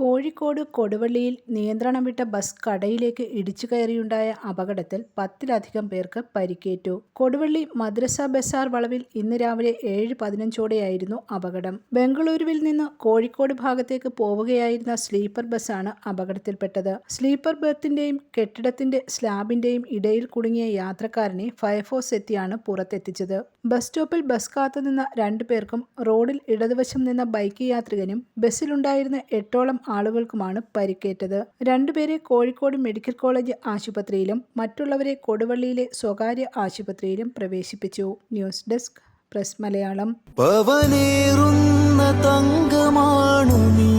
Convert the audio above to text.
കോഴിക്കോട് കൊടുവള്ളിയിൽ നിയന്ത്രണം വിട്ട ബസ് കടയിലേക്ക് ഇടിച്ചു കയറിയുണ്ടായ അപകടത്തിൽ പത്തിലധികം പേർക്ക് പരിക്കേറ്റു. കൊടുവള്ളി മദ്രസ ബസാർ വളവിൽ ഇന്ന് രാവിലെ ഏഴ് പതിനഞ്ചോടെയായിരുന്നു അപകടം. ബംഗളൂരുവിൽ നിന്ന് കോഴിക്കോട് ഭാഗത്തേക്ക് പോവുകയായിരുന്ന സ്ലീപ്പർ ബസ്സാണ് അപകടത്തിൽപ്പെട്ടത്. സ്ലീപ്പർ ബർത്തിന്റെയും കെട്ടിടത്തിന്റെ സ്ലാബിന്റെയും ഇടയിൽ കുടുങ്ങിയ യാത്രക്കാരനെ ഫയർഫോഴ്സ് എത്തിയാണ് പുറത്തെത്തിച്ചത്. ബസ് സ്റ്റോപ്പിൽ ബസ് കാത്തുനിന്ന രണ്ടുപേർക്കും റോഡിൽ ഇടതുവശം നിന്ന ബൈക്ക് യാത്രികനും ബസ്സിലുണ്ടായിരുന്ന എട്ടോളം ആളുകൾക്കുമാണ് പരിക്കേറ്റത്. രണ്ടുപേരെ കോഴിക്കോട് മെഡിക്കൽ കോളേജ് ആശുപത്രിയിലും മറ്റുള്ളവരെ കൊടുവള്ളിയിലെ സ്വകാര്യ ആശുപത്രിയിലും പ്രവേശിപ്പിച്ചു. News desk press Malayalam. തങ്കമാണു നീ.